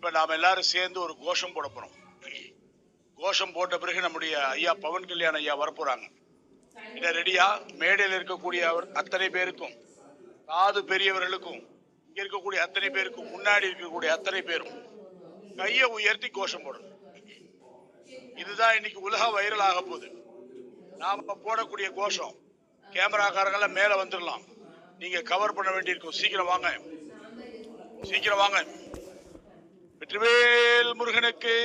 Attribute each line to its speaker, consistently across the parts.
Speaker 1: இப்ப நாம எல்லாரும் சேர்ந்து ஒரு கோஷம் போட போறோம். கோஷம் போட்ட பிறகு நம்முடைய ஐயா பவன் கல்யாண் ஐயா வரப்போறாங்க. இதை ரெடியா? மேடையில் இருக்கக்கூடிய அவர் அத்தனை பேருக்கும் காது பெரியவர்களுக்கும் இங்க இருக்கக்கூடிய அத்தனை பேருக்கும் முன்னாடி இருக்கக்கூடிய அத்தனை பேரும் கையை உயர்த்தி கோஷம் போடணும். இதுதான் இன்னைக்கு உலக வைரல் ஆக போகுது. நாம போடக்கூடிய கோஷம் கேமராக்காரங்கெல்லாம் மேல வந்துடலாம். நீங்க கவர் பண்ண வேண்டியிருக்கும். சீக்கிரம் வாங்க. சீக்கிரம் வாங்க. வெற்றிவேல் முருகனுக்கு.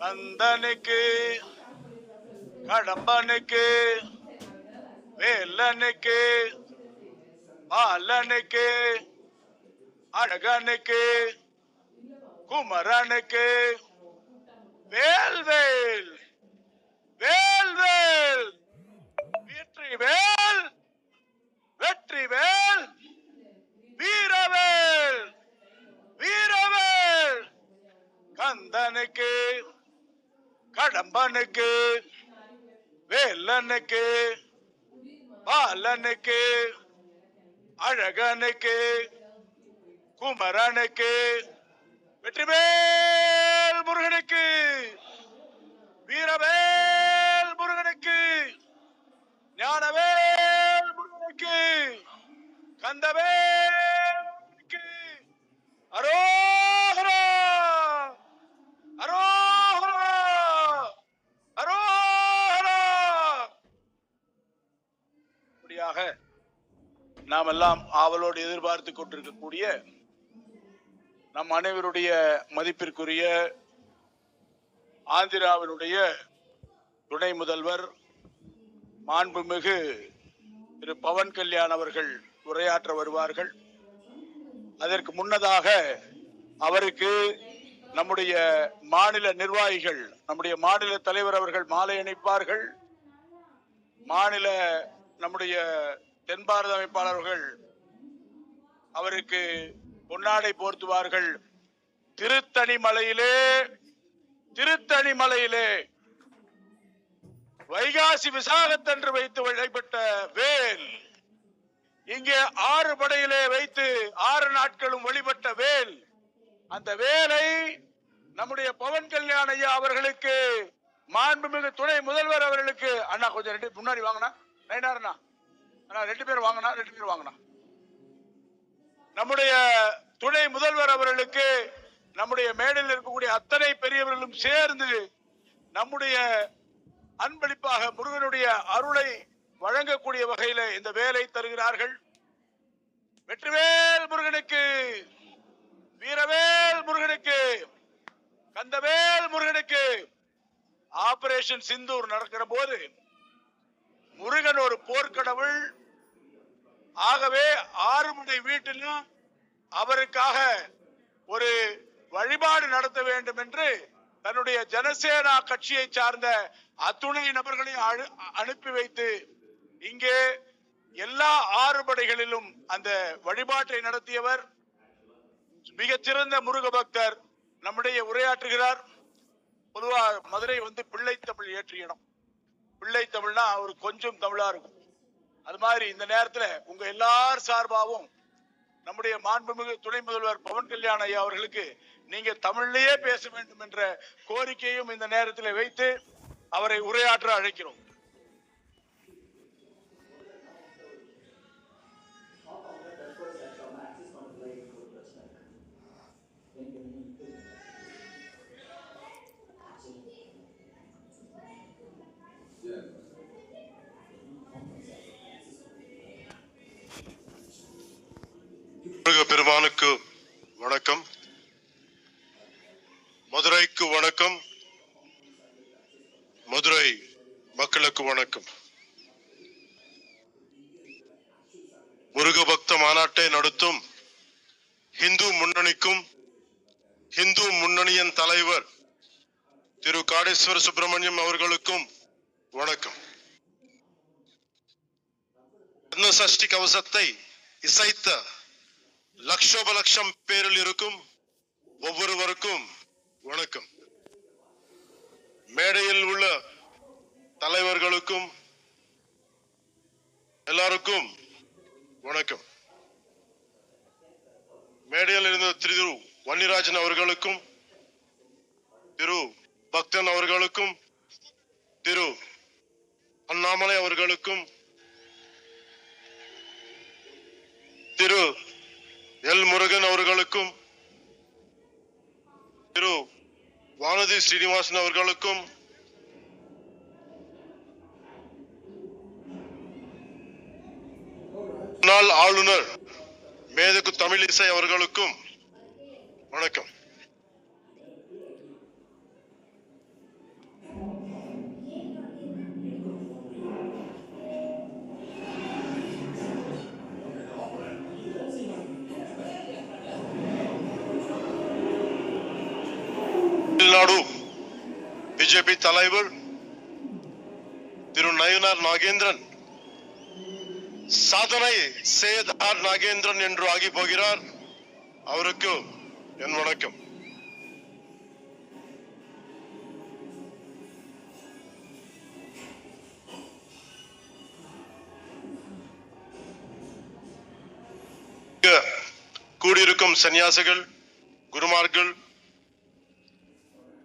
Speaker 1: நந்தனுக்கு. கடம்பனுக்கு. வேலனுக்கு. பாலனுக்கு. அழகனுக்கு. குமரனுக்கு. வேல்வேல். வேல்வேல். வேல் வேல் வெற்றி வேல் வெற்றி வேல் வீரவேல் வீரவேல் கந்தனுக்கு கடம்பனுக்கு வேலனுக்கு பாலனுக்கு அழகனுக்கு குமரனுக்கு வெற்றிவேல் முருகனுக்கு வீரவேல் முருகனுக்கு ஞானவேல் முருகனுக்கு கந்தவேல் முருகனுக்கு வருவதற்காக நாம் எல்லாம் ஆவலோடு எதிர்பார்த்து கொண்டிருக்கக்கூடிய நம் அனைவருடைய மதிப்பிற்குரிய ஆந்திராவினுடைய துணை முதல்வர் மாண்புமிகு திரு பவன் கல்யாண் அவர்கள் உரையாற்ற வருவார்கள். அதற்கு முன்னதாக அவருக்கு நம்முடைய மாநில நிர்வாகிகள் நம்முடைய மாநில தலைவர் அவர்கள் மாலை அணிப்பார்கள். மாநில நம்முடைய தென் பாரத அமைப்பாளர்கள் அவருக்கு பொன்னாடை போர்த்துவார்கள். திருத்தணி மலையிலே திருத்தணி மலையிலே வைகாசி விசாகத்தன்று வைத்து வழிபட்ட வேல் இங்கே ஆறு படையிலே வைத்து ஆறு நாட்களும் வழிபட்ட வேல் அந்த வேலை நம்முடைய பவன் கல்யாண ஐயா அவர்களுக்கு மாண்புமிகு துணை முதல்வர் அவர்களுக்கு அண்ணா கொஞ்சம் ரெண்டு முன்னாடி வாங்கினா நைனாருண்ணா. அண்ணா ரெண்டு பேர் வாங்கினா ரெண்டு பேர் வாங்கினா நம்முடைய துணை முதல்வர் அவர்களுக்கு நம்முடைய மேடையில் இருக்கக்கூடிய அத்தனை பெரியவர்களும் சேர்ந்து நம்முடைய அன்பளிப்பாக முருகனுடைய அருளை வழங்கக்கூடிய வகையில இந்த வேலை தருகிறார்கள். வெற்றிவேல் முருகனுக்கு வீரவேல் முருகனுக்கு கந்தவேல் முருகனுக்கு ஆபரேஷன் சிந்தூர் நடக்கிற போது முருகன் ஒரு போர்க்கடவுள். ஆகவே ஆறுமுனை வீட்டிலும் அவருக்காக ஒரு வழிபாடு நடத்த வேண்டும் என்று தன்னுடைய ஜனசேனா கட்சியை சார்ந்த அத்துணை நபர்களையும் அனு- அனுப்பி வைத்து இங்கே எல்லா ஆறு படைகளிலும் அந்த வழிபாட்டை நடத்தியவர் மிகச்சிறந்த முருக பக்தர். நம்முடைய உரையாற்றுகிறார். பொதுவா மதுரை வந்து பிள்ளை தமிழ் இயற்றிய இடம். பிள்ளை தமிழ்னா ஒரு கொஞ்சம் தமிழா இருக்கும். அது மாதிரி இந்த நேரத்துல உங்க எல்லார் சார்பாகவும் நம்முடைய மாண்புமிகு துணை முதல்வர் பவன் கல்யாண் ஐயா அவர்களுக்கு நீங்க தமிழ்லேயே பேச வேண்டும் என்ற கோரிக்கையும் இந்த நேரத்தில் வைத்து அவரை உரையாற்ற அழைக்கிறோம்.
Speaker 2: பெருமானுக்கு வணக்கம். மதுரைக்கு வணக்கம். மதுரை மக்களுக்கு வணக்கம். முருக பக்த மாநாட்டை நடத்தும் இந்து முன்னணிக்கும் இந்து முன்னணியின் தலைவர் திரு காடேஸ்வர சுப்பிரமணியம் அவர்களுக்கும் வணக்கம். சஷ்டி கவசத்தை இசைத்த லட்சோபலட்சம் பேரில் இருக்கும் ஒவ்வொருவருக்கும் வணக்கம். மேடையில் உள்ள தலைவர்களுக்கும் எல்லாருக்கும் வணக்கம். மேடையில் இருந்த திரு வன்னிராஜன் அவர்களுக்கும் திரு பக்தன் அவர்களுக்கும் திரு அண்ணாமலை அவர்களுக்கும் திரு எல் முருகன் அவர்களுக்கும் திரு வானதி ஸ்ரீனிவாசன் அவர்களுக்கும் முன்னாள் ஆளுநர் மேதகு தமிழிசை அவர்களுக்கும் வணக்கம். பிஜேபி தலைவர் திரு நயனார் நாகேந்திரன். சாதனை சேதார் நாகேந்திரன் என்று ஆகி போகிறார். அவருக்கு என் வணக்கம். கூடியிருக்கும் சன்னியாசிகள் குருமார்கள்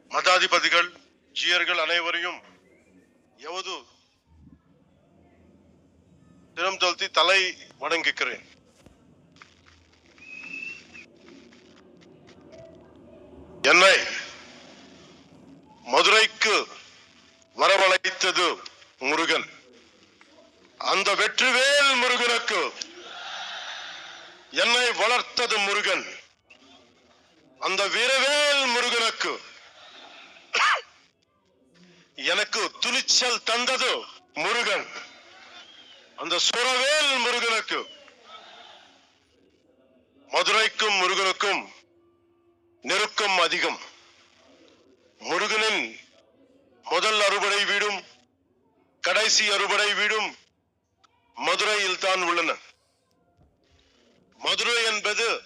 Speaker 2: மதாதிபதிகள் ஜீயர்கள் அனைவரையும் எவது தினம் தழுத்தி தலை வணங்குகிறேன். என்னை மதுரைக்கு வரவழைத்தது முருகன். அந்த வெற்றிவேல் முருகனுக்கு என்னை வளர்த்தது முருகன். அந்த வீரவேல் முருகனுக்கு எனக்கு துணிச்சல் தந்தது முருகன். அந்த சுரவேல் முருகனுக்கு. மதுரைக்கும் முருகனுக்கும் நெருக்கம் அதிகம். முருகனின் முதல் அறுபடை வீடும் கடைசி அறுபடை வீடும் மதுரையில் தான் உள்ளன. மதுரை என்பது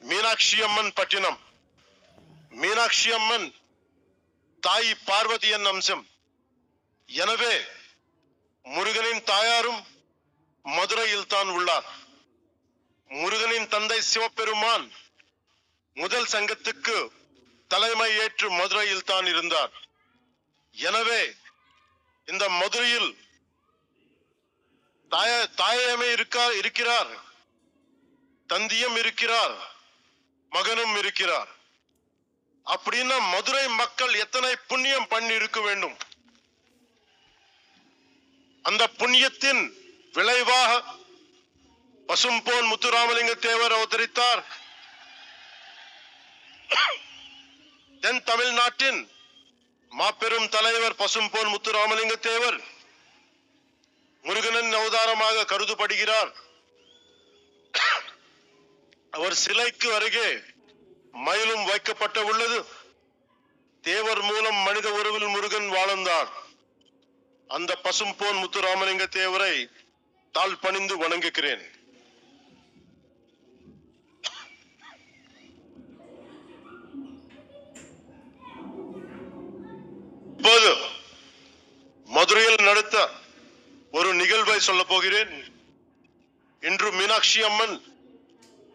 Speaker 2: மீனாட்சி அம்மன் பட்டினம். மீனாட்சி அம்மன் தாய் பார்வதியின் அம்சம். எனவே முருகனின் தாயாரும் மதுரையில் தான் உள்ளார். முருகனின் தந்தை சிவபெருமான் முதல் சங்கத்துக்கு தலைமை ஏற்று மதுரையில் தான் இருந்தார். எனவே இந்த மதுரையில் தாய தாயமே இருக்கா இருக்கிறார். தந்தியும் இருக்கிறார். மகனும் இருக்கிறார். அப்படின்னா மதுரை மக்கள் எத்தனை புண்ணியம் பண்ணி இருக்க வேண்டும்? அந்த புண்ணியத்தின் விளைவாக பசும்போன் முத்துராமலிங்க தேவர் அவதரித்தார். தென் தமிழ்நாட்டின் மாபெரும் தலைவர் பசும்போன் முத்துராமலிங்க தேவர் முருகனின் அவதாரமாக கருதப்படுகிறார். அவர் சிலைக்கு அருகே மயிலும் வைக்கப்பட்ட உள்ளது. தேவர் மூலம் மனித உறவில் முருகன் வாழ்ந்தார். அந்த பசும் போன் முத்துராமலிங்க தேவரை தாழ் பணிந்து வணங்குகிறேன். இப்போது மதுரையில் நடத்த ஒரு நிகழ்வை சொல்ல போகிறேன். இன்று மீனாட்சி அம்மன்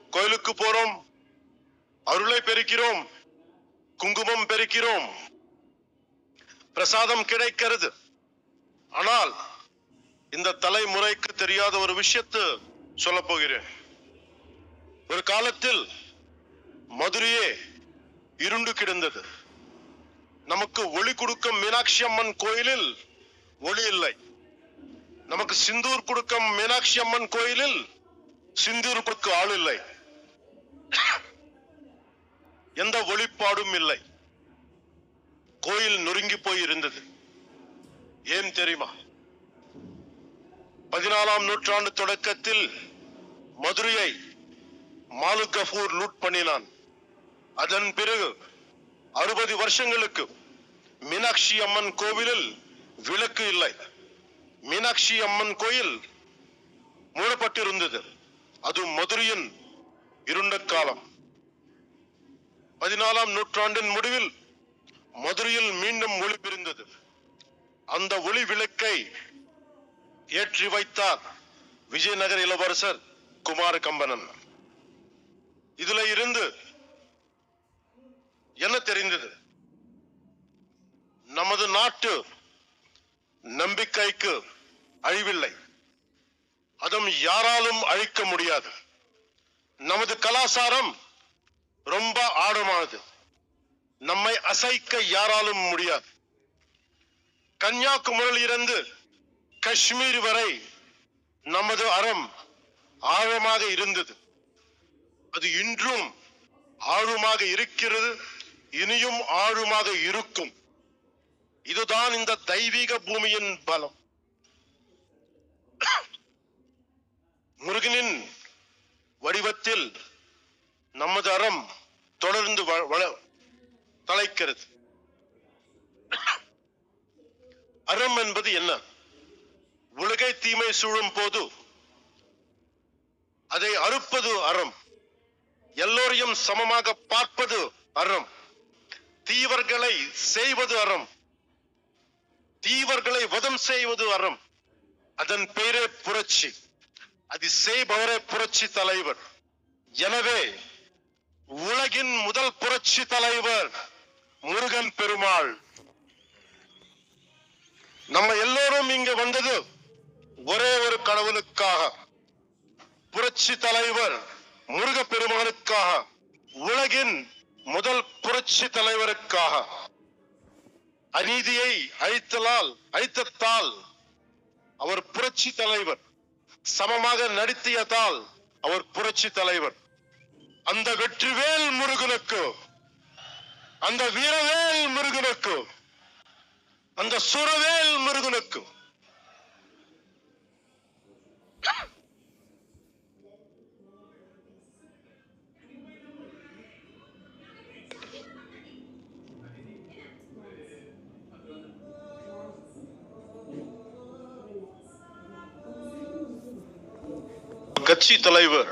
Speaker 2: கோயிலுக்கு போறோம். அருளை பெருக்கிறோம் குங்குமம் பெருக்கிறோம் பிரசாதம் கிடைக்கிறது. ஆனால் இந்த தலைமுறைக்கு தெரியாத ஒரு விஷயத்தை சொல்ல போகிறேன். ஒரு காலத்தில் மதுரையே இருண்டு கிடந்தது. நமக்கு ஒளி கொடுக்கும் மீனாட்சி அம்மன் கோயிலில் ஒளி இல்லை. நமக்கு சிந்தூர் கொடுக்கும் மீனாட்சி அம்மன் கோயிலில் சிந்தூர் கொடுக்க ஆள் இல்லை. எந்த ஒளிப்பாடும் இல்லை. கோயில் நொறுங்கி போய் இருந்தது. ஏன் தெரியுமா? பதினாலாம் நூற்றாண்டு தொடக்கத்தில் மதுரையை மாலுகபூர் லூட் பண்ணினான். அதன் பிறகு அறுபது வருஷங்களுக்கு மீனாட்சி அம்மன் கோவிலில் விளக்கு இல்லை. மீனாட்சி அம்மன் கோயில் மூடப்பட்டிருந்தது. அது மதுரையின் இருண்ட காலம். பதினாலாம் நூற்றாண்டின் முடிவில் மதுரையில் மீண்டும் ஒளி பிரிந்தது. அந்த ஒளி விளக்கை ஏற்றி வைத்தார் விஜயநகர இளவரசர் குமார கம்பனன் இதுல இருந்து என்ன தெரிந்தது? நமது நாட்டு நம்பிக்கைக்கு அழிவில்லை. அதுவும் யாராலும் அழிக்க முடியாது. நமது கலாச்சாரம் ரொம்ப ஆழமானது. நம்மை அசைக்க யாராலும் முடியாது. கன்னியாகுமரியில் இருந்து காஷ்மீர் வரை நமது அறம் ஆழமாக இருந்தது. அது இன்றும் ஆழமாக இருக்கிறது இனியும் ஆழமாக இருக்கும். இதுதான் இந்த தெய்வீக பூமியின் பலம். முருகனின் வடிவத்தில் நமது அறம் தொடர்ந்து வ- வள- தலைக்கிறது. அறம் என்பது என்ன? உலகை தீமை சூழும் போது அதை அறுப்பது அறம். எல்லோரையும் சமமாக பார்ப்பது அறம். தீவர்களை செய்வது அறம். தீவர்களை வதம் செய்வது அறம். அதன் பெயரே புரட்சி. அது செய்பவரே புரட்சி தலைவர். எனவே உலகின் முதல் புரட்சி தலைவர் முருகன் பெருமாள். நம்ம எல்லோரும் இங்க வந்தது ஒரே ஒரு கடவுளுக்காக. புரட்சி தலைவர் முருக பெருமானுக்காக உலகின் முதல் புரட்சி தலைவருக்காக. அநீதியை அழித்தலால் அழித்தத்தால் அவர் புரட்சி தலைவர். சமமாக நடித்தியதால் அவர் புரட்சி தலைவர். அந்த வெற்றிவேல் முருகனுக்கு அந்த வீரவேல் முருகனுக்கு அந்த சுரவேல் முருகனுக்கு. கட்சி தலைவர்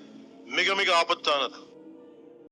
Speaker 2: மிக மிக ஆபத்தானது